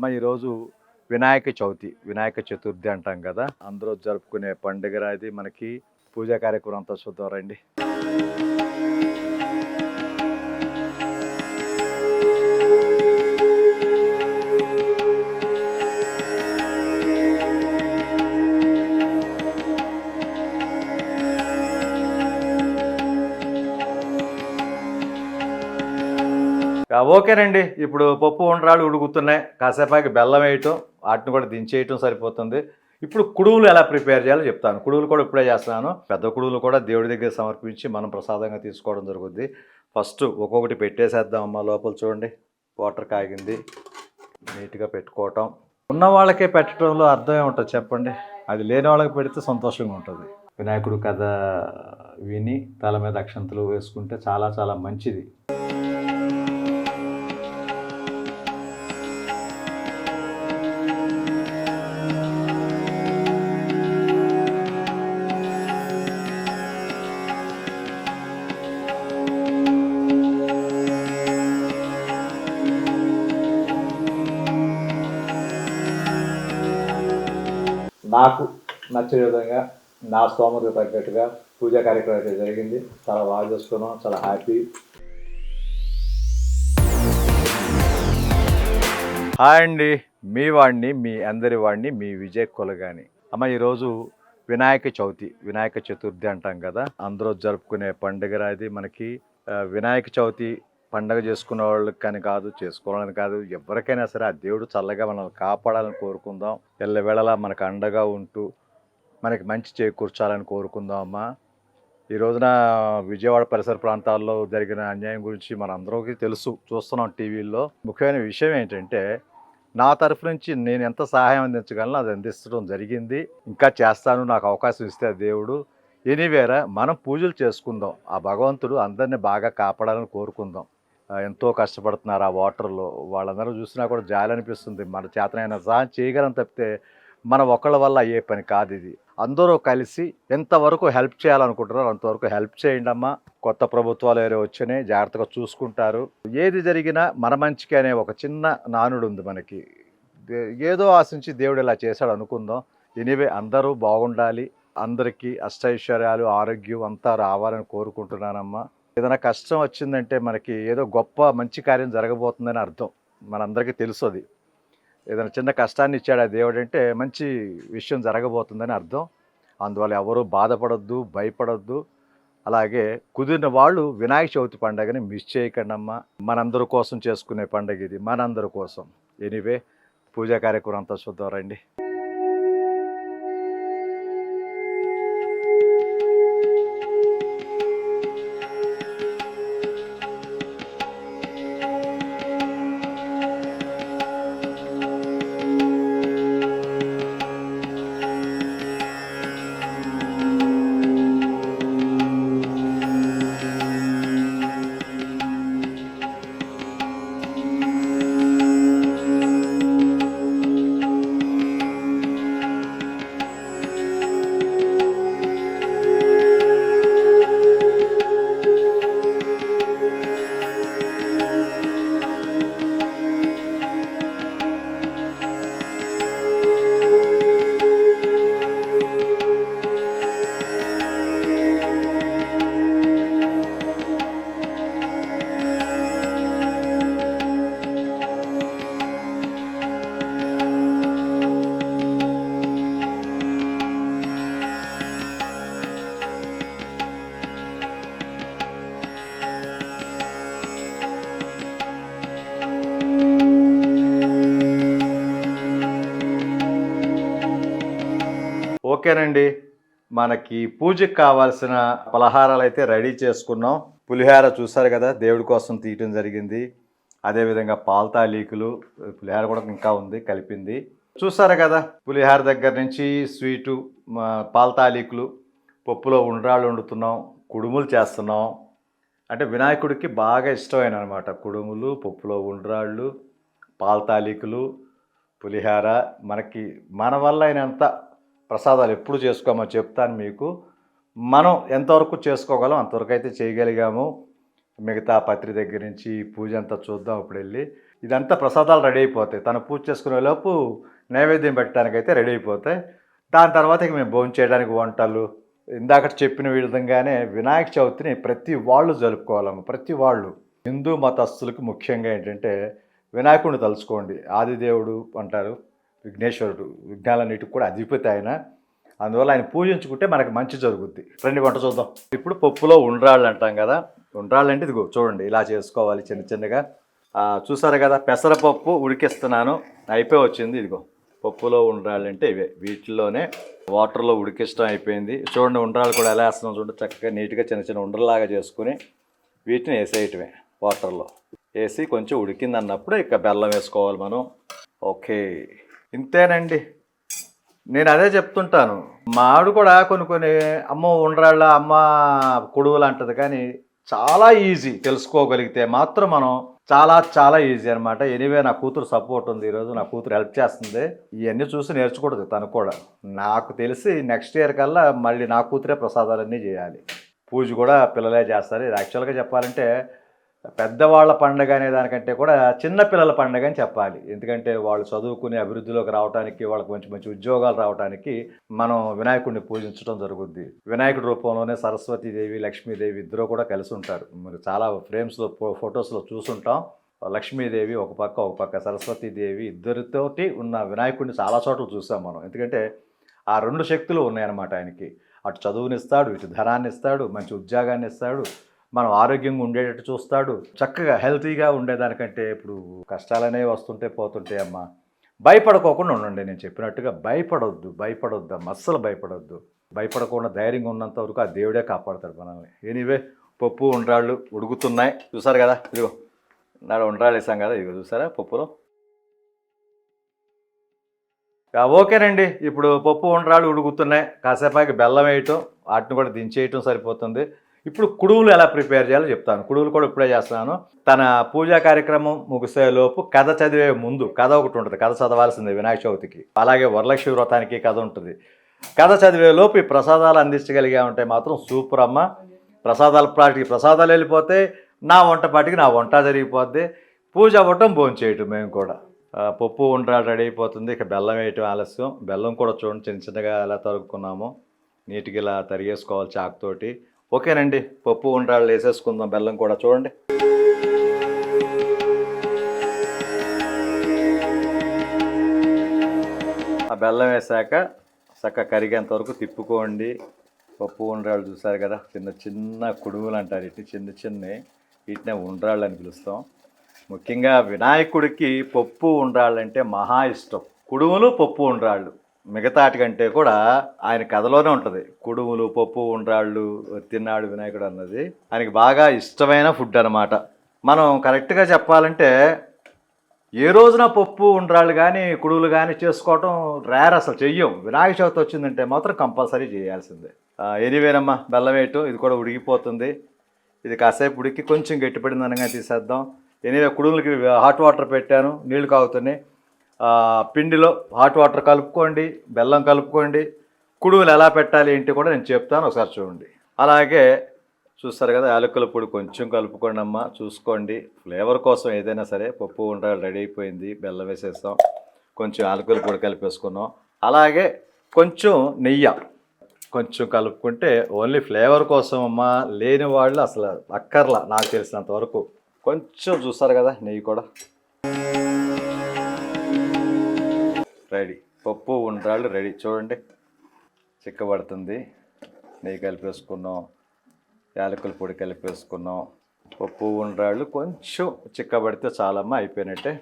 అమ్మ ఈరోజు వినాయక చవితి వినాయక చతుర్థి అంటాం కదా. అందరూ జరుపుకునే పండుగ ఇది. మనకి పూజా కార్యక్రమం అంతా చూద్దాం రండి. ఓకేనండి ఇప్పుడు పప్పు ఉండరాలు ఉడుకుతున్నాయి. కాసేపాకి బెల్లం వేయటం వాటిని కూడా దించేయటం సరిపోతుంది. ఇప్పుడు కుడువులు ఎలా ప్రిపేర్ చేయాలో చెప్తాను. కుడువులు కూడా ఇప్పుడే చేస్తున్నాను. పెద్ద కుడువులు కూడా దేవుడి దగ్గర సమర్పించి మనం ప్రసాదంగా తీసుకోవడం జరుగుద్ది. ఫస్ట్ ఒక్కొక్కటి పెట్టేసేద్దాం అమ్మ లోపల చూడండి. వాటర్ కాగింది. నీట్గా పెట్టుకోవటం. ఉన్న వాళ్ళకే పెట్టడంలో అర్థం ఏముంటుంది చెప్పండి? అది లేని వాళ్ళకి పెడితే సంతోషంగా ఉంటుంది. వినాయకుడు కథ విని తల మీద అక్షంతలు వేసుకుంటే చాలా చాలా మంచిది. నచ్చే విధంగా నా స్తోమతకు తగ్గట్టుగా పూజా కార్యక్రమం అయితే జరిగింది. చాలా బాగా చేసుకున్నాం. చాలా హ్యాపీ. హాయ్ అండి. మీ వాడిని మీ అందరి వాడిని మీ విజయ్ కొలగాని. అమ్మ ఈరోజు వినాయక చవితి వినాయక చతుర్థి అంటాం కదా. అందరూ జరుపుకునే పండుగ అది మనకి. వినాయక చవితి పండగ చేసుకునే వాళ్ళకి కానీ కాదు చేసుకోవాలని కాదు. ఎవరికైనా సరే ఆ దేవుడు చల్లగా మనల్ని కాపాడాలని కోరుకుందాం. ఎల్లవేళలా మనకు అండగా ఉంటూ మనకి మంచి చేకూర్చాలని కోరుకుందాం అమ్మా. ఈ రోజున విజయవాడ పరిసర ప్రాంతాల్లో జరిగిన అన్యాయం గురించి మనందరికీ తెలుసు. చూస్తున్నాం టీవీల్లో. ముఖ్యమైన విషయం ఏంటంటే నా తరఫు నుంచి నేను ఎంత సహాయం అందించగలను అది అందించడం జరిగింది. ఇంకా చేస్తాను నాకు అవకాశం ఇస్తే ఆ దేవుడు ఎనీవేరా మనం పూజలు చేసుకుందాం. ఆ భగవంతుడు అందరినీ బాగా కాపాడాలని కోరుకుందాం. ఎంతో కష్టపడుతున్నారు ఆ వాటర్లో. వాళ్ళందరూ చూసినా కూడా జాలి అనిపిస్తుంది. మన చేతనైనా సహాయం చేయగలం తప్పితే మన ఒక్కళ్ళ వల్ల అయ్యే పని కాదు ఇది. అందరూ కలిసి ఎంతవరకు హెల్ప్ చేయాలనుకుంటున్నారో అంతవరకు హెల్ప్ చేయండి అమ్మా. కొత్త ప్రభుత్వాలు ఏదో వచ్చినాయి జాగ్రత్తగా చూసుకుంటారు. ఏది జరిగినా మన మంచికి అనే ఒక చిన్న నానుడు ఉంది మనకి. ఏదో ఆశించి దేవుడు ఇలా చేశాడు అనుకుందాం. ఎనివే అందరూ బాగుండాలి. అందరికీ అష్టైశ్వర్యాలు ఆరోగ్యం అంతా రావాలని కోరుకుంటున్నానమ్మా. ఏదైనా కష్టం వచ్చిందంటే మనకి ఏదో గొప్ప మంచి కార్యం జరగబోతుందని అర్థం. మనందరికీ తెలుసు అది. ఏదైనా చిన్న కష్టాన్ని ఇచ్చాడు ఆ దేవుడు అంటే మంచి విషయం జరగబోతుందని అర్థం. అందువల్ల ఎవరు బాధపడొద్దు భయపడొద్దు. అలాగే కుదిరిన వాళ్ళు వినాయక చవితి పండగని మిస్ చేయకండమ్మా. మనందరి కోసం చేసుకునే పండగ ఇది మనందరి కోసం. ఎనీవే పూజా కార్యక్రమం అంతా చూద్దాం రండి. ఓకేనండి. మనకి పూజకు కావాల్సిన పలహారాలు అయితే రెడీ చేసుకున్నాం. పులిహార చూసారు కదా దేవుడి కోసం తీయటం జరిగింది. అదేవిధంగా పాల్తాలీకులు పులిహార కూడా ఇంకా ఉంది కలిపింది. చూసారు కదా పులిహార దగ్గర నుంచి స్వీటు పాల్తాలీకులు పాల పప్పులో ఉండ్రాళ్ళు వండుతున్నాం కుడుములు చేస్తున్నాం. అంటే వినాయకుడికి బాగా ఇష్టమైన అనమాట కుడుములు పప్పులో ఉండ్రాళ్ళు పాల తాలీకులు పులిహార. మనకి మన వల్ల అయినంత ప్రసాదాలు ఎప్పుడు చేసుకోమో చెప్తాను మీకు. మనం ఎంతవరకు చేసుకోగలం అంతవరకు అయితే చేయగలిగాము. మిగతా పత్రి దగ్గర నుంచి పూజ అంతా చూద్దాం ఇప్పుడు వెళ్ళి. ఇదంతా ప్రసాదాలు రెడీ అయిపోతాయి. తను పూజ చేసుకునే లోపు నైవేద్యం పెట్టడానికి అయితే రెడీ అయిపోతాయి. దాని తర్వాత ఇక మేము భోజనం చేయడానికి వంటలు. ఇందాక చెప్పిన విధంగానే వినాయక చవితిని ప్రతి వాళ్ళు జరుపుకోవాలమ్మ. ప్రతి వాళ్ళు. హిందూ మతస్థులకు ముఖ్యంగా ఏంటంటే వినాయకుడిని తలుచుకోండి. ఆదిదేవుడు అంటారు. విఘ్నేశ్వరుడు విఘ్నాలన్నిటికి కూడా అధిపతి ఆయన. అందువల్ల ఆయన పూజించుకుంటే మనకి మంచి జరుగుద్ది. రండి వంట చూద్దాం. ఇప్పుడు పప్పులో ఉండ్రాళ్ళు అంటాం కదా. ఉండ్రాళ్ళు అంటే ఇదిగో చూడండి ఇలా చేసుకోవాలి చిన్న చిన్నగా. చూసారు కదా పెసరపప్పు ఉడికిస్తున్నాను. అయిపోయి వచ్చింది ఇదిగో. పప్పులో ఉండ్రాళ్ళు అంటే ఇవే. వీటిలోనే వాటర్లో ఉడికిష్టం అయిపోయింది. చూడండి ఉండ్రాళ్ళు కూడా ఎలా వేస్తున్నాం చూడండి చక్కగా నీట్గా చిన్న చిన్న ఉండలాగా చేసుకుని వీటిని వేసేయటమే వాటర్లో. వేసి కొంచెం ఉడికింది అన్నప్పుడు ఇక బెల్లం వేసుకోవాలి మనం. ఓకే. ఇంతేనండి. నేను అదే చెప్తుంటాను. మా ఆవిడ కూడా కొన్ని కొన్ని అమ్మ ఉండ్రాళ్ళ అమ్మ కొడువులు అంటది. కానీ చాలా ఈజీ తెలుసుకోగలిగితే మాత్రం మనం చాలా చాలా ఈజీ అనమాట ఎనీవే నా కూతురు సపోర్ట్ ఉంది ఈరోజు నా కూతురు హెల్ప్ చేస్తుంది. ఇవన్నీ చూసి నేర్చుకూడదు తను కూడా. నాకు తెలిసి నెక్స్ట్ ఇయర్ కల్లా మళ్ళీ నా కూతురే ప్రసాదాలన్నీ చేయాలి. పూజ కూడా పిల్లలే చేస్తారు. ఇది యాక్చువల్గా చెప్పాలంటే పెద్దవాళ్ళ పండగ అనే దానికంటే కూడా చిన్నపిల్లల పండగ అని చెప్పాలి. ఎందుకంటే వాళ్ళు చదువుకుని అభివృద్ధిలోకి రావడానికి వాళ్ళకి మంచి మంచి ఉద్యోగాలు రావడానికి మనం వినాయకుడిని పూజించడం జరుగుద్ది. వినాయకుడి రూపంలోనే సరస్వతీదేవి లక్ష్మీదేవి ఇద్దరు కూడా కలిసి ఉంటారు. మరి చాలా ఫ్రేమ్స్లో ఫొటోస్లో చూసుంటాం. లక్ష్మీదేవి ఒక పక్క ఒక పక్క సరస్వతీదేవి ఇద్దరితోటి ఉన్న వినాయకుడిని చాలా చోట్ల చూసాం మనం. ఎందుకంటే ఆ రెండు శక్తులు ఉన్నాయన్నమాట ఆయనకి. అటు చదువునిస్తాడు ఇటు ధనాన్ని ఇస్తాడు మంచి ఉద్యోగాన్ని ఇస్తాడు మనం ఆరోగ్యంగా ఉండేటట్టు చూస్తాడు. చక్కగా హెల్తీగా ఉండేదానికంటే ఇప్పుడు కష్టాలనే వస్తుంటే పోతుంటే అమ్మా భయపడుకోకుండా ఉండండి. నేను చెప్పినట్టుగా భయపడొద్దు భయపడొద్దు అస్సలు భయపడొద్దు. భయపడకుండా ధైర్యంగా ఉన్నంత వరకు ఆ దేవుడే కాపాడతాడు మనల్ని. ఎనీవే పప్పు ఉండ్రాళ్ళు ఉడుకుతున్నాయి. చూసారు కదా? ఇదిగో నాడు ఉండ్రాళ్ళు వేసాం కదా? ఇదిగో చూసారా పప్పులో? ఓకేనండి. ఇప్పుడు పప్పు ఉండ్రాళ్ళు ఉడుకుతున్నాయి. కాసేపాకి బెల్లం వేయటం వాటిని కూడా దించేయటం సరిపోతుంది. ఇప్పుడు కుడువులు ఎలా ప్రిపేర్ చేయాలో చెప్తాను. కుడువులు కూడా ఇప్పుడే చేస్తున్నాను. తన పూజా కార్యక్రమం ముగిసే లోపు కథ చదివే ముందు కథ ఒకటి ఉంటుంది. కథ చదవాల్సిందే వినాయక చవితికి. అలాగే వరలక్ష్మి వ్రతానికి కథ ఉంటుంది. కథ చదివేలోపు ఈ ప్రసాదాలు అందించగలిగా ఉంటే మాత్రం సూపర్ అమ్మ. ప్రసాదాల పాటికి ప్రసాదాలు వెళ్ళిపోతే నా వంట పాటికి నా వంట జరిగిపోద్ది. పూజ అవ్వటం భోజనం చేయటం మేము కూడా. పప్పు ఉండ్రా రెడీ అయిపోతుంది. ఇక బెల్లం వేయటం ఆలస్యం. బెల్లం కూడా చూడండి చిన్న చిన్నగా ఎలా తరుక్కున్నాము. నీట్గా ఇలా తరిగేసుకోవాలి చాకుతోటి ఓకేనండి పప్పు ఉండ్రాళ్ళు వేసేసుకుందాం బెల్లం కూడా చూడండి. ఆ బెల్లం వేసాక చక్క కరిగేంత వరకు తిప్పుకోండి. పప్పు ఉండ్రాళ్ళు చూసారు కదా చిన్న చిన్న కుడుములు అంటారు ఇటు చిన్న చిన్న వీటినే ఉండ్రాళ్ళు అని పిలుస్తాం. ముఖ్యంగా వినాయకుడికి పప్పు ఉండ్రాళ్ళంటే మహా ఇష్టం. కుడుములు పప్పు ఉండ్రాళ్ళు. మిగతాటి కంటే కూడా ఆయన కథలోనే ఉంటుంది. కుడుములు పప్పు ఉండ్రాళ్ళు తిన్నాడు వినాయకుడు అన్నది ఆయనకి బాగా ఇష్టమైన ఫుడ్ అనమాట మనం కరెక్ట్గా చెప్పాలంటే ఏ రోజున పప్పు ఉండ్రాళ్ళు కానీ కుడువులు కానీ చేసుకోవటం రేర్ అసలు చెయ్యం. వినాయక చవితి వచ్చిందంటే మాత్రం కంపల్సరీ చేయాల్సిందే. ఎనివేనమ్మా బెల్లం వేయటం ఇది కూడా ఉడికిపోతుంది. ఇది కాసేపు ఉడికి కొంచెం గట్టిపడింది అనగా తీసేద్దాం. ఎనివే కుడుములకి హాట్ వాటర్ పెట్టాను నీళ్ళు కాగుతున్నాయి. పిండిలో హాట్ వాటర్ కలుపుకోండి బెల్లం కలుపుకోండి. కుడుములు ఎలా పెట్టాలి ఏంటి కూడా నేను చెప్తాను ఒకసారి చూడండి. అలాగే చూస్తారు కదా యాలకుల పొడి కొంచెం కలుపుకోండి అమ్మ చూసుకోండి. ఫ్లేవర్ కోసం ఏదైనా సరే పప్పు ఉండాలి రెడీ అయిపోయింది బెల్లం వేసేస్తాం. కొంచెం యాలకుల పొడి కలిపేసుకున్నాం. అలాగే కొంచెం నెయ్యి కొంచెం కలుపుకుంటే ఓన్లీ ఫ్లేవర్ కోసం అమ్మ లేని వాళ్ళు అసలు అక్కర్లా నాకు తెలిసినంత వరకు. కొంచెం చూస్తారు కదా నెయ్యి కూడా. రెడీ. పప్పు ఉండ్రాళ్ళు రెడీ. చూడండి చిక్కబడుతుంది. నెయ్యి కలిపేసుకున్నాం యాలకుల పొడి కలిపేసుకున్నాం పప్పు ఉండ్రాళ్ళు కొంచెం చిక్కబడితే చాలమ్మా అయిపోయినట్టే.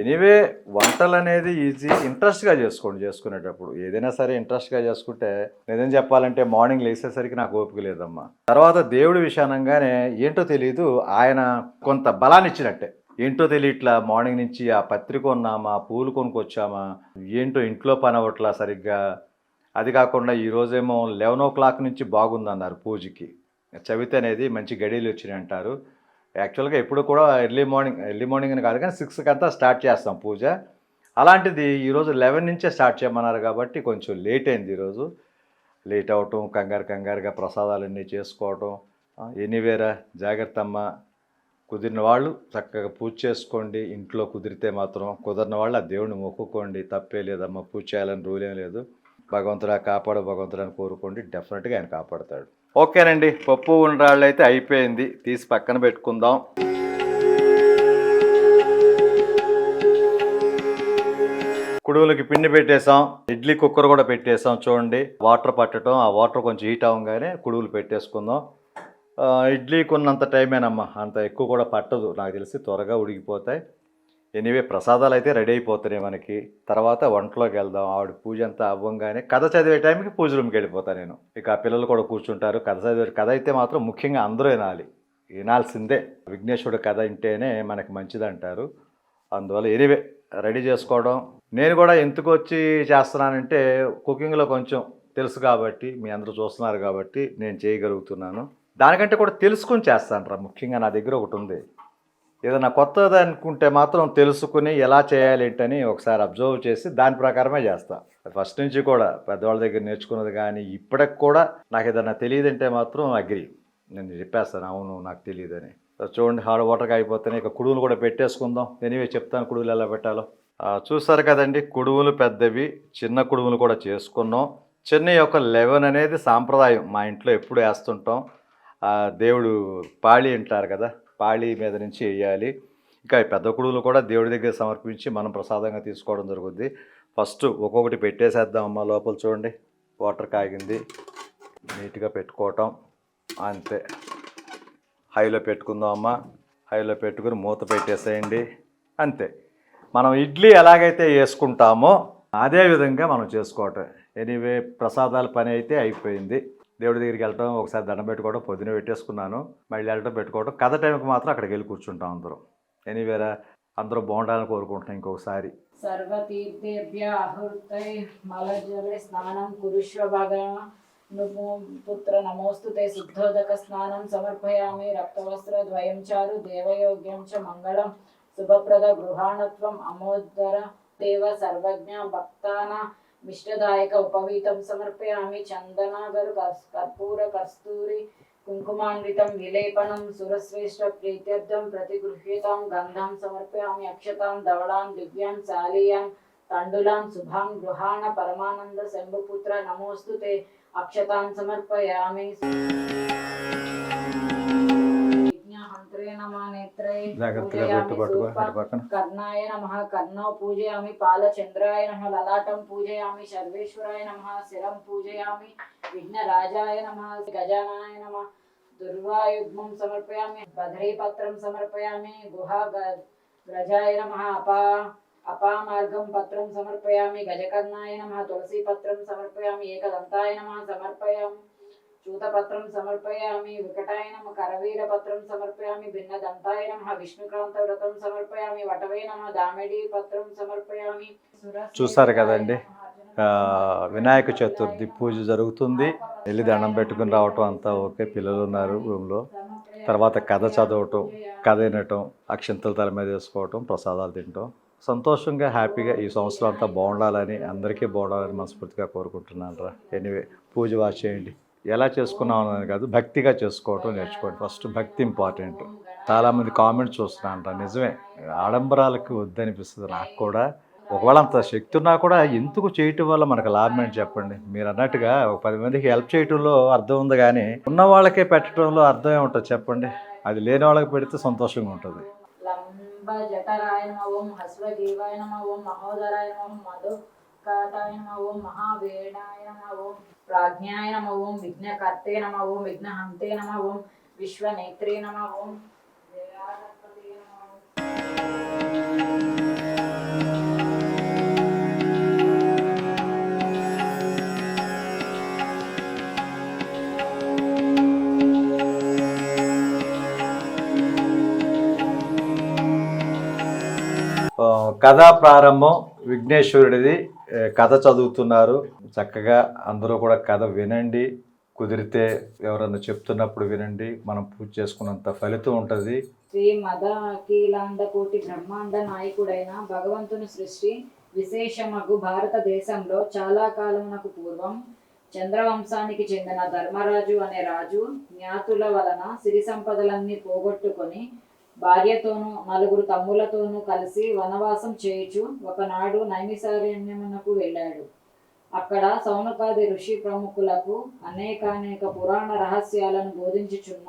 ఎనీవే వంటలు అనేది ఈజీ ఇంట్రెస్ట్గా చేసుకోండి చేసుకునేటప్పుడు. ఏదైనా సరే ఇంట్రెస్ట్గా చేసుకుంటే నిజం చెప్పాలంటే మార్నింగ్ లేసేసరికి నాకు ఓపిక లేదమ్మా. తర్వాత దేవుడి విషయానంగానే ఏంటో తెలియదు ఆయన కొంత బలాన్ని ఇచ్చినట్టే ఏంటో తెలియట్లా మార్నింగ్ నుంచి ఆ పత్రిక కొన్నామా పూలు కొనుక్కొచ్చామా ఏంటో ఇంట్లో పని అవ్వట్లా సరిగ్గా. అది కాకుండా ఈ రోజేమో లెవెన్ ఓ క్లాక్ నుంచి బాగుందన్నారు పూజకి. చవితి అనేది మంచి గడియలు వచ్చినాయి అంటారు. యాక్చువల్గా ఎప్పుడు కూడా ఎర్లీ మార్నింగ్ ఎర్లీ మార్నింగ్ అని కాదు కానీ సిక్స్కి అంతా స్టార్ట్ చేస్తాం పూజ. అలాంటిది ఈరోజు లెవెన్ నుంచే స్టార్ట్ చేయమన్నారు కాబట్టి కొంచెం లేట్ అయింది ఈరోజు. లేట్ అవటం కంగారు కంగారుగా ప్రసాదాలన్నీ చేసుకోవటం. ఎనీవేరా జాగ్రత్త అమ్మ కుదిరిన వాళ్ళు చక్కగా పూజ చేసుకోండి ఇంట్లో కుదిరితే మాత్రం కుదిరిన వాళ్ళు ఆ దేవుడిని మొక్కుకోండి. తప్పే లేదమ్మా పూజ చేయాలని రూల్ ఏం లేదు. భగవంతుడా కాపాడు భగవంతుడు కోరుకోండి. డెఫినెట్గా ఆయన కాపాడతాడు. ఓకేనండి పప్పు ఉండరాళ్ళు అయితే అయిపోయింది. తీసి పక్కన పెట్టుకుందాం. కుడువులకి పిండి పెట్టేసాం ఇడ్లీ కుక్కర్ కూడా పెట్టేసాం చూడండి. వాటర్ పట్టడం ఆ వాటర్ కొంచెం హీట్ అవ్వగానే కుడువులు పెట్టేసుకుందాం. ఇడ్లీ ఇడ్లీకి ఉన్నంత టైమేనమ్మా. అంత ఎక్కువ కూడా పట్టదు. నాకు తెలిసి త్వరగా ఉడికిపోతాయి. ఎనీవే ప్రసాదాలు అయితే రెడీ అయిపోతున్నాయి మనకి. తర్వాత వంటలోకి వెళ్దాం. ఆవిడ పూజ అంతా అవ్వంగానే కథ చదివే టైంకి పూజ రూమ్కి వెళ్ళిపోతాను నేను. ఇక పిల్లలు కూడా కూర్చుంటారు. కథ చదివే కథ అయితే మాత్రం ముఖ్యంగా అందరూ వినాలి. వినాల్సిందే. విఘ్నేశ్వరుడు కథ వింటేనే మనకి మంచిదంటారు. అందువల్ల ఎనీవే రెడీ చేసుకోవడం. నేను కూడా ఎందుకు వచ్చి చేస్తున్నానంటే కుకింగ్లో కొంచెం తెలుసు కాబట్టి మీ అందరూ చూస్తున్నారు కాబట్టి నేను చేయగలుగుతున్నాను. దానికంటే కూడా తెలుసుకుని చేస్తాను రా. ముఖ్యంగా నా దగ్గర ఒకటి ఉంది. ఏదైనా కొత్తది అనుకుంటే మాత్రం తెలుసుకుని ఎలా చేయాలి ఏంటని ఒకసారి అబ్జర్వ్ చేసి దాని ప్రకారమే చేస్తా. ఫస్ట్ నుంచి కూడా పెద్దవాళ్ళ దగ్గర నేర్చుకున్నది కానీ ఇప్పటికి కూడా నాకు ఏదైనా తెలియదంటే మాత్రం అగ్రి నేను చెప్పేస్తాను అవును నాకు తెలియదని. చూడండి హార్డ్ వాటర్గా అయిపోతేనే ఇక కుడువులు కూడా పెట్టేసుకుందాం. ఎనివే చెప్తాను కుడువులు ఎలా పెట్టాలో. చూసారు కదండి కుడువులు పెద్దవి చిన్న కుడువులు కూడా చేసుకున్నాం. చిన్న యొక్క లెవెన్ అనేది సాంప్రదాయం. మా ఇంట్లో ఎప్పుడు వేస్తుంటాం. దేవుడు పాళి అంటారు కదా పాళి మీద నుంచి వేయాలి. ఇంకా పెద్ద కొడుకులు కూడా దేవుడి దగ్గర సమర్పించి మనం ప్రసాదంగా తీసుకోవడం జరుగుద్ది. ఫస్ట్ ఒక్కొక్కటి పెట్టేసేద్దాం అమ్మ లోపల చూడండి. వాటర్ కాగింది. నీట్గా పెట్టుకోవటం. అంతే. హైలో పెట్టుకుందాం అమ్మ. హైలో పెట్టుకుని మూత పెట్టేసేయండి. అంతే. మనం ఇడ్లీ ఎలాగైతే వేసుకుంటామో అదే విధంగా మనం చేసుకోవటం. ఎనీవే ప్రసాదాల పని అయితే అయిపోయింది. దేవుడి దగ్గరికి వెళ్ళటం ఒకసారి దండం పెట్టుకోవడం పొద్దున పెట్టేసుకున్నాను. మళ్ళీ వెళ్ళటం పెట్టుకోవడం. కథ టైంకి మాత్రం అక్కడికి వెళ్ళి కూర్చుంటాం అందరూ. ఎనీవేరా అందరూ బాగుండాలని కోరుకుంటున్నాం ఇంకొకసారి. సర్వతీర్థేభ్య ఆహుర్తై మలజలే స్నానం కురుష్వ భగవ నుపు పుత్ర నమోస్తుతే శుద్ధోదక స్నానం సమర్పయామి. రక్తవస్త్రద్వయం చారు దేవయోగ్యం చ మంగళం. శుభప్రద గృహాణత్వం అమోద్దర దేవ సర్వజ్ఞ భక్తాన విష్ణదాయక ఉపవీతం సమర్పయామి చందనాగరు కర్పూర కస్తూరి కుంకుమాన్వితం విలేపనం సురశ్రేష్ట ప్రీత్యర్థం ప్రతిగృహ్యతాం గంధం సమర్పయామి అక్షతాం ధవళాం దివ్యాం శాలీయాం తండులాం శుభాం గృహాణ పరమానంద శంభుపుత్ర నమోస్తు అక్షతాం సమర్పయామి. జాగ్రత్తగా పూజయామి పెట్టు పట్టుకో శూర్ప అటు పక్కన కర్ణాయ నమ కర్ణౌ పూజయామి పాలచంద్రాయ నమ లలాటం పూజయామి సర్వేశ్వరాయ నమ శిరం పూజయామి విఘ్నరాజాయ నమ గజానాయ నమ దుర్వాయుగ్మం సమర్పయామి బద్రీపత్రం సమర్పయామి గుహా గ- గ్రజాయ నమ అపా అపామార్గం పత్రం సమర్పయామి గజకర్ణాయ నమ తులసీపత్రం సమర్పయామి ఏకదంతాయ నమ సమర్పయామి చూతపత్రం సమర్పయామి వికటాయ నమ కరవీరపత్రం సమర్పయామి భిన్నదంతాయ నమ విష్ణుక్రాంత వ్రతం సమర్పయామి వటవే నమ దామిడి పత్రం సమర్పయామి. చూసారు కదండి? వినాయక చతుర్థి పూజ జరుగుతుంది. వెళ్ళి దండం పెట్టుకుని రావటం అంతా ఓకే. పిల్లలు ఉన్నారు రూమ్లో. తర్వాత కథ చదవటం కథ వినటం అక్షంతల తల మీద వేసుకోవటం ప్రసాదాలు తినటం. సంతోషంగా హ్యాపీగా ఈ సంవత్సరం అంతా బాగుండాలని అందరికీ బాగుండాలని మనస్ఫూర్తిగా కోరుకుంటున్నాను రా. ఎనివే పూజ వాచ్ చేయండి. ఎలా చేసుకున్నాం అని కాదు భక్తిగా చేసుకోవటం నేర్చుకోండి. ఫస్ట్ భక్తి ఇంపార్టెంట్. చాలామంది కామెంట్స్ చూస్తున్నాను అంట నిజమే. ఆడంబరాలకు వద్దనిపిస్తుంది. నాకు కూడా ఒకవేళ అంత శక్తి ఉన్నా కూడా ఎందుకు చేయటం వల్ల మనకు లాభం ఏంటి చెప్పండి? మీరు అన్నట్టుగా ఒక పది మందికి హెల్ప్ చేయటంలో అర్థం ఉంది కానీ ఉన్న వాళ్ళకే పెట్టడంలో అర్థం ఏముంటుంది చెప్పండి? అది లేని వాళ్ళకి పెడితే సంతోషంగా ఉంటుంది. నమ ఓం నమ ఓం మహోదరాయ నమ మధు కాటాయ నమ ఓం నమ ఓం ప్రాజ్ఞాయ నమ ఓం విఘ్నకర్తే నమ ఓం విఘ్నహంతే నమ ఓం విశ్వనేత్రే నమ ఓం. కథా ప్రారంభం విఘ్నేశ్వరుడిది. కథ చదువుతున్నారు. చక్కగా అందరూ కూడా కథ వినండి. కుదిరితే ఎవరన్నా చెప్తున్నప్పుడు వినండి. మనం పూజ చేసుకున్నంత ఫలితం ఉంటుంది. శ్రీ మద అఖిలాండ కోటి బ్రహ్మాండ నాయకుడైన భగవంతుని సృష్టి విశేషమగు భారతదేశంలో చాలా కాలమునకు పూర్వం చంద్రవంశానికి చెందిన ధర్మరాజు అనే రాజు జ్ఞాతుల వలన సిరి సంపదలన్నీ పోగొట్టుకొని భార్యతోనూ నలుగురు తమ్ములతోనూ కలిసి వనవాసం చేయుచు ఒకనాడు నైమిసారణ్యమునకు వెళ్ళాడు. అక్కడ సౌనకాది ఋషి ప్రముఖులకు అనేకానేక పురాణ రహస్యాలను బోధించుచున్న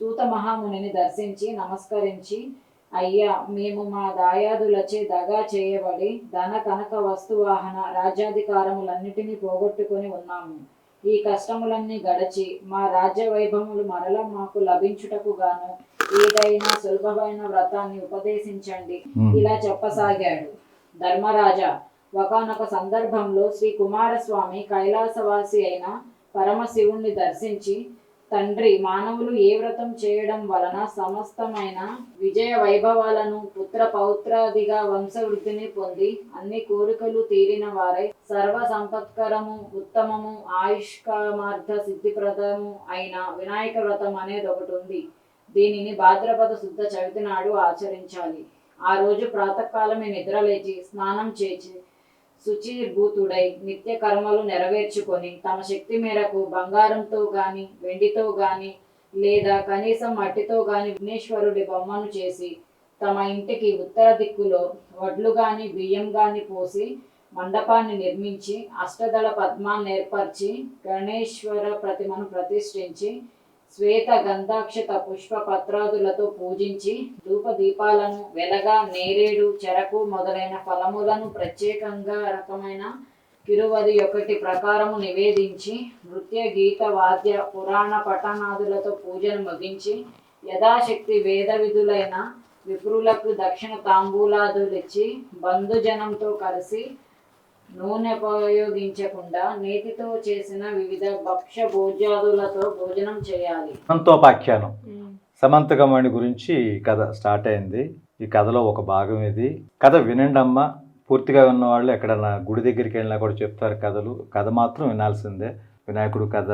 సూత మహామునిని దర్శించి నమస్కరించి అయ్యా మేము మా దాయాదులచే దగా చేయబడి ధన కనక వస్తువాహన రాజ్యాధికారములన్నిటినీ పోగొట్టుకొని ఉన్నాము. ఈ కష్టములన్నీ గడచి మా రాజ్య వైభవములు మరల మాకు లభించుటకు గాను ఏదైనా సులభమైన వ్రతాన్ని ఉపదేశించండి ఇలా చెప్పసాగాడు. ధర్మరాజా ఒకనొక సందర్భంలో శ్రీ కుమారస్వామి కైలాసవాసి అయిన పరమశివుణ్ణి దర్శించి తండ్రి మానవులు ఏ వ్రతం చేయడం వలన సమస్తమైన విజయ వైభవాలను పుత్ర పౌత్రాదిగా వంశవృద్ధిని పొంది అన్ని కోరికలు తీరిన వారై సర్వ సంపత్కరము ఉత్తమము ఆయుష్కామార్థ సిద్ధిప్రదము అయిన వినాయక వ్రతం అనేది ఒకటి ఉంది. దీనిని భాద్రపద శుద్ధ చవితి నాడు ఆచరించాలి. ఆ రోజు ప్రాతకాలమే నిద్రలేచి స్నానం చేసి శుచిర్భూతుడై నిత్య కర్మలు నెరవేర్చుకొని తమ శక్తి మేరకు బంగారంతో గాని వెండితో గాని లేదా కనీసం మట్టితో గాని విఘ్నేశ్వరుడి బొమ్మను చేసి తమ ఇంటికి ఉత్తర దిక్కులో వడ్లు గాని బియ్యం గాని పోసి మండపాన్ని నిర్మించి అష్టదళ పద్మాన్ని ఏర్పరిచి గణేశ్వర ప్రతిమను ప్రతిష్ఠించి శ్వేత గంధాక్షత పుష్ప పత్రాదులతో పూజించి ధూప దీపాలను వెలగా నేరేడు చెరకు మొదలైన ఫలములను ప్రత్యేకంగా రకమైన కిరువది ఒకటి ప్రకారము నివేదించి నృత్య గీత వాద్య పురాణ పఠనాదులతో పూజను ముగించి యథాశక్తి వేద విధులైన విప్రులకు దక్షిణ తాంబూలాదులిచ్చి బంధుజనంతో కలిసి నూనె ఉపయోగించకుండా నేతితో చేసిన వివిధ భక్ష్య భోజ్యాదులతో భోజనం చేయాలి. సమంతోపాఖ్యానం. సమంతకమణి గురించి ఈ కథ స్టార్ట్ అయింది. ఈ కథలో ఒక భాగం ఇది. కథ వినండి అమ్మ పూర్తిగా ఉన్న వాళ్ళు ఎక్కడన్నా గుడి దగ్గరికి వెళ్ళినా కూడా చెప్తారు కథలు. కథ మాత్రం వినాల్సిందే. వినాయకుడు కథ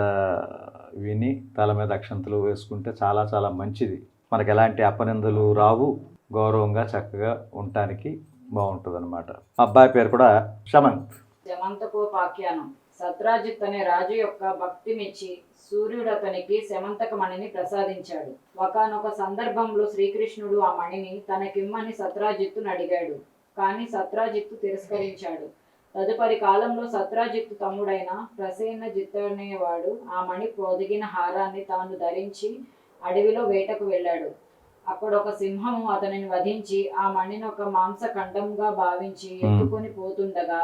విని తల మీద అక్షంతలు వేసుకుంటే చాలా చాలా మంచిది. మనకి ఎలాంటి అపనిందలు రావు. గౌరవంగా చక్కగా ఉండటానికి బాగుంటుంది అనమాట అబ్బాయి పేరు కూడా శమంత్ శమంతకోపాఖ్యానం సత్రాజిత్ అనే రాజు యొక్క భక్తి మెచ్చి సూర్యుడు అతనికి శమంతక మణిని ప్రసాదించాడు. ఒకనొక సందర్భంలో శ్రీకృష్ణుడు ఆ మణిని తనకిమ్మని సత్రాజిత్తును అడిగాడు. కానీ సత్రాజిత్తు తిరస్కరించాడు. తదుపరి కాలంలో సత్రాజిత్తు తమ్ముడైన ప్రసేన అనేవాడు ఆ మణి పొదిగిన హారాన్ని తాను ధరించి అడవిలో వేటకు వెళ్ళాడు. అక్కడ ఒక సింహము అతనిని వధించి ఆ మణిని ఒక మాంసఖండంగా భావించి ఎత్తుకొని పోతుండగా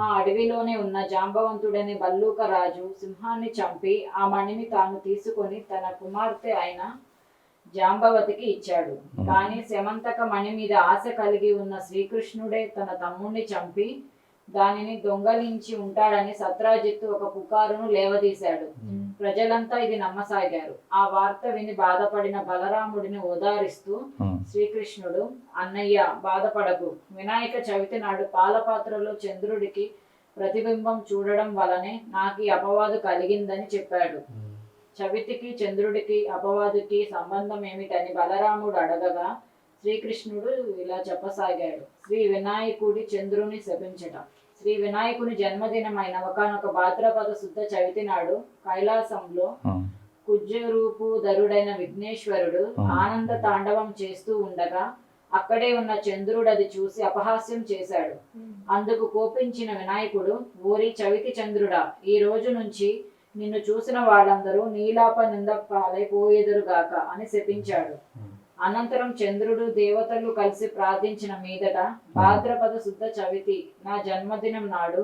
ఆ అడవిలోనే ఉన్న జాంబవంతుడనే బల్లూక రాజు సింహాన్ని చంపి ఆ మణిని తాను తీసుకొని తన కుమార్తె అయిన జాంబవతికి ఇచ్చాడు. కానీ శమంతక మణి మీద ఆశ కలిగి ఉన్న శ్రీకృష్ణుడే తన తమ్ముణ్ణి చంపి దానిని దొంగలించి ఉంటాడని సత్రాజిత్తు ఒక పుకారును లేవదీశాడు. ప్రజలంతా ఇది నమ్మసాగారు. ఆ వార్త విని బాధపడిన బలరాముడిని ఓదారిస్తూ శ్రీకృష్ణుడు అన్నయ్య బాధపడకు. వినాయక చవితి నాడు పాలపాత్రలో చంద్రుడికి ప్రతిబింబం చూడడం వలనే నాకు ఈ అపవాదు కలిగిందని చెప్పాడు. చవితికి చంద్రుడికి అపవాదుకి సంబంధం ఏమిటని బలరాముడు అడగగా శ్రీకృష్ణుడు ఇలా చెప్పసాగాడు. శ్రీ వినాయకుడి చంద్రుని శపించట. శ్రీ వినాయకుని జన్మదినమైన ఒకనొక భాద్రపద శుద్ధ చవితి నాడు కైలాసంలో ధరుడైన విఘ్నేశ్వరుడు ఆనంద తాండవం చేస్తూ ఉండగా అక్కడే ఉన్న చంద్రుడు అది చూసి అపహాస్యం చేశాడు. అందుకు కోపించిన వినాయకుడు ఊరి చవితి చంద్రుడా ఈ రోజు నుంచి నిన్ను చూసిన వాళ్ళందరూ నీలాప నింద పాలైపోయేదురుగాక అని శపించాడు. అనంతరం చంద్రుడు దేవతలు కలిసి ప్రార్థించిన మీదట భాద్రపద శుద్ధ చవితి నా జన్మదినం నాడు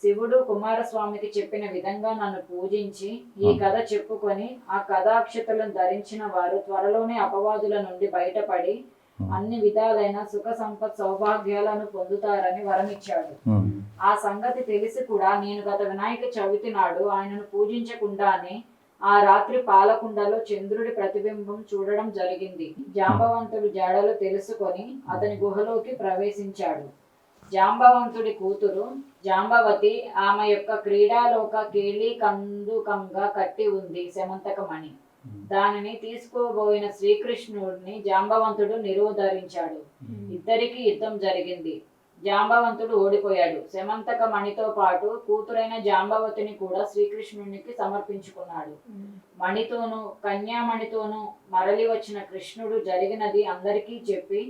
శివుడు కుమారస్వామికి చెప్పిన విధంగా నన్ను పూజించి ఈ కథ చెప్పుకొని ఆ కథాక్షతలను ధరించిన వారు త్వరలోనే అపవాదుల నుండి బయటపడి అన్ని విధాలైన సుఖ సంపత్ సౌభాగ్యాలను పొందుతారని వరమిచ్చాడు ఆ సంగతి తెలిసి కూడా నేను గత వినాయక చవితి నాడు ఆయనను పూజించకుండానే ఆ రాత్రి పాలకుండలో చంద్రుడి ప్రతిబింబం చూడడం జరిగింది. జాంబవంతుడు జాడలు తెలుసుకొని అతని గుహలోకి ప్రవేశించాడు. జాంబవంతుడి కూతురు జాంబవతి ఆమె యొక్క క్రీడాలోక కేళి కందుకంగా కట్టి ఉంది శమంతకమణి. దానిని తీసుకోబోయిన శ్రీకృష్ణుడిని జాంబవంతుడు నిరోధరించాడు. ఇద్దరికి యుద్ధం జరిగింది. జాంబవంతుడు ఓడిపోయాడు. శమంతక మణితో పాటు కూతురైన జాంబవతిని కూడా శ్రీకృష్ణునికి సమర్పించుకున్నాడు. మణితోనూ కన్యామణితోనూ మరలి వచ్చిన కృష్ణుడు జరిగినది అందరికీ చెప్పి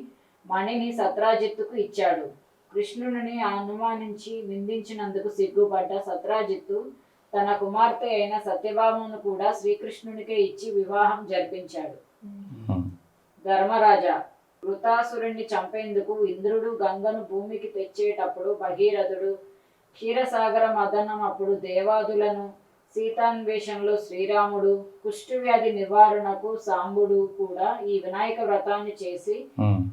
మణిని సత్రాజిత్తుకు ఇచ్చాడు. కృష్ణుని అనుమానించి నిందించినందుకు సిగ్గుపడ్డ సత్రాజిత్తు తన కుమార్తె అయిన సత్యభామను కూడా శ్రీకృష్ణునికే ఇచ్చి వివాహం జరిపించాడు. ధర్మరాజా వృతాసురుణ్ణి చంపేందుకు ఇంద్రుడు గంగను భూమికి తెచ్చేటప్పుడు భగీరథుడు క్షీరసాగర మదనం అప్పుడు దేవాదులను సీతాన్వేషంలో శ్రీరాముడు కుష్టు వ్యాధి నివారణకు సాంబుడు కూడా ఈ వినాయక వ్రతాన్ని చేసి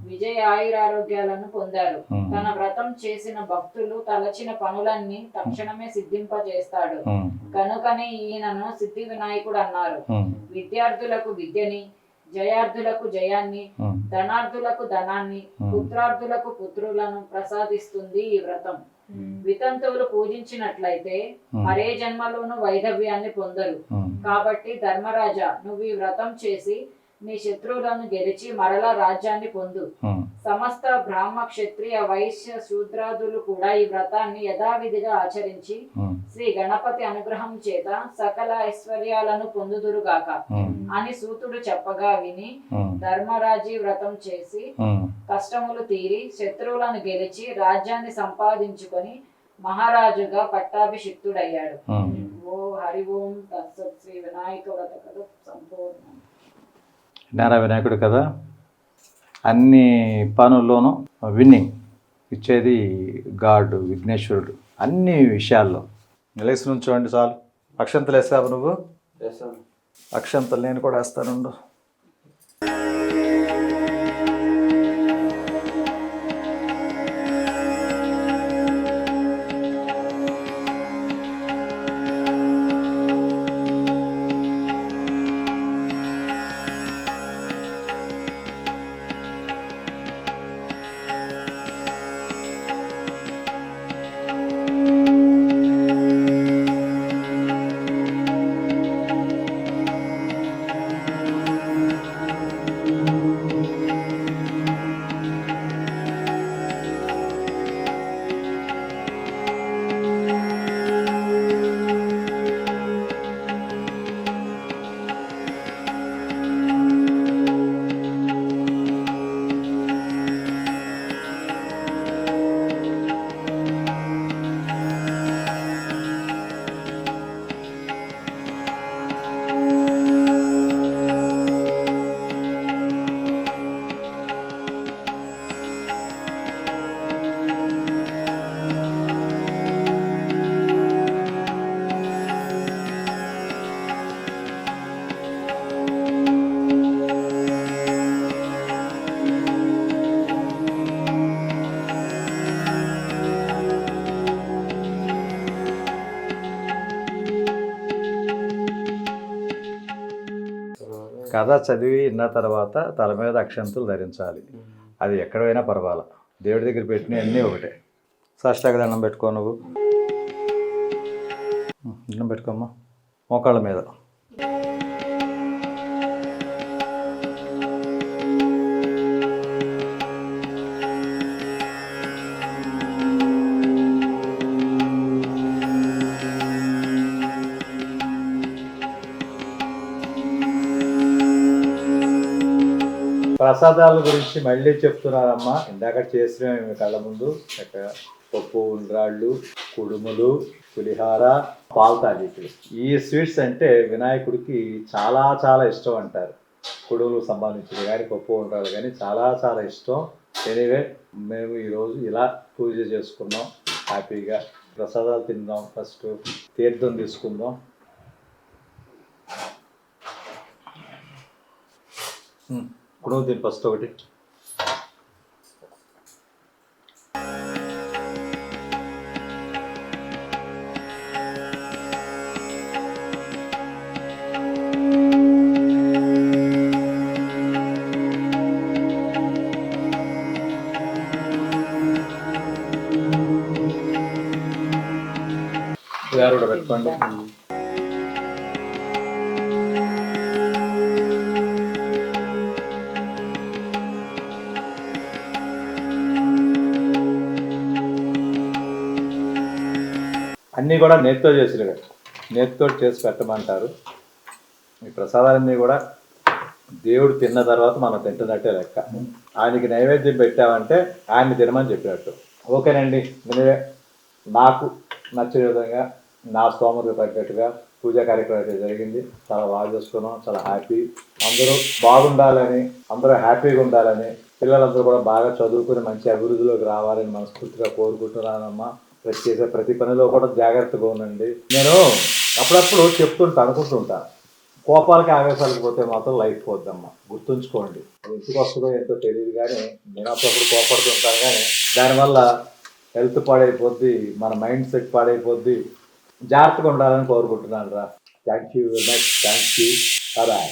విజయ ఆయురారోగ్యాలను పొందారు. తన వ్రతం చేసిన భక్తులు తలచిన పనులన్నీ తక్షణమే సిద్ధింపజేస్తాడు. కనుకనే ఈయనను సిద్ధి వినాయకుడు అన్నారు. విద్యార్థులకు విద్యని జయార్థులకు జయాన్ని ధనార్థులకు ధనాన్ని పుత్రార్థులకు పుత్రులను ప్రసాదిస్తుంది ఈ వ్రతం. వితంతువులు పూజించినట్లయితే మరే జన్మలోనూ వైధవ్యాన్ని పొందరు. కాబట్టి ధర్మరాజా నువ్వు ఈ వ్రతం చేసి నీ శత్రువులను గెలిచి మరలా రాజ్యాన్ని పొందు. సమస్త బ్రాహ్మ క్షత్రియ వైశ్య శూద్రాదులు కూడా ఈ వ్రతాన్ని యథావిధిగా ఆచరించి శ్రీ గణపతి అనుగ్రహం చేత సకల ఐశ్వర్యాలను పొందుదురుగాక. అని సూతుడు చెప్పగా విని ధర్మరాజీ వ్రతం చేసి కష్టములు తీరి శత్రువులను గెలిచి రాజ్యాన్ని సంపాదించుకొని మహారాజుగా పట్టాభిషిక్తుడయ్యాడు. ఓ హరి ఓం తత్సత్ శ్రీ వినాయక వ్రత కథ సంపూర్ణం. నారా వినాయకుడు కదా అన్ని పనుల్లోనూ విన్నింగ్ ఇచ్చేది గాడ్ విఘ్నేశ్వరుడు. అన్ని విషయాల్లో. నిలేసి నుంచోండి చాలు. అక్షంతలు వేసావు నువ్వు? అక్షంతలు నేను కూడా వేస్తానుండు. కథ చదివి విన్న తర్వాత తల మీద అక్షంతులు ధరించాలి. అది ఎక్కడైనా పర్వాలా. దేవుడి దగ్గర పెట్టిన అన్నీ ఒకటే. సాష్టాక దండం పెట్టుకో నువ్వు. దండం పెట్టుకోమ్మా. మోకాళ్ళ మీద. ప్రసాదాల గురించి మళ్ళీ చెప్తున్నారమ్మా. ఇందాక చేసిన మేము కళ్ళ ముందు చక్కగా పప్పు ఉండ్రాళ్ళు కుడుములు పులిహార పాలు ఈ స్వీట్స్ అంటే వినాయకుడికి చాలా చాలా ఇష్టం అంటారు. కుడుములకు సంబంధించినవి కానీ పప్పు ఉండ్రాళ్ళు కానీ చాలా చాలా ఇష్టం. ఎనీవే మేము ఈరోజు ఇలా పూజ చేసుకున్నాం. హ్యాపీగా ప్రసాదాలు తిందాం ఫస్ట్. తీర్థం తీసుకుందాం. కుడుము తిని ఫస్ట్ ఒకటి గారు కూడా పెట్టుకోండి కూడా నేతితో చేసినవే నేతితో చేసి పెట్టమంటారు. ఈ ప్రసాదాలన్నీ కూడా దేవుడు తిన్న తర్వాత మనం తింటున్నట్టే లెక్క. ఆయనకి నైవేద్యం పెట్టామంటే ఆయన్ని తినమని చెప్పినట్టు. ఓకేనండి నేనే నాకు నచ్చిన విధంగా నా స్తోమతకు తగ్గట్టుగా పూజా కార్యక్రమం అయితే జరిగింది. చాలా బాగా చేసుకున్నాం చాలా హ్యాపీ. అందరూ బాగుండాలని అందరూ హ్యాపీగా ఉండాలని పిల్లలందరూ కూడా బాగా చదువుకుని మంచి అభివృద్ధిలోకి రావాలని మనస్ఫూర్తిగా కోరుకుంటున్నానమ్మా. చేసే ప్రతి పనిలో కూడా జాగ్రత్తగా ఉండండి. నేను అప్పుడప్పుడు చెప్తుంటా అనుకుంటుంటా. కోపాలకి ఆవేశాలకు పోతే మాత్రం లైఫ్ పోద్దమ్మా గుర్తుంచుకోండి. ఎందుకు వస్తుందో ఏంటో తెలియదు కానీ నేను అప్పుడప్పుడు కోపడుతుంటాను కానీ దానివల్ల హెల్త్ పాడైపోద్ది మన మైండ్ సెట్ పాడైపోద్ది. జాగ్రత్తగా ఉండాలని కోరుకుంటున్నాను రా. Thank you very much thank you bye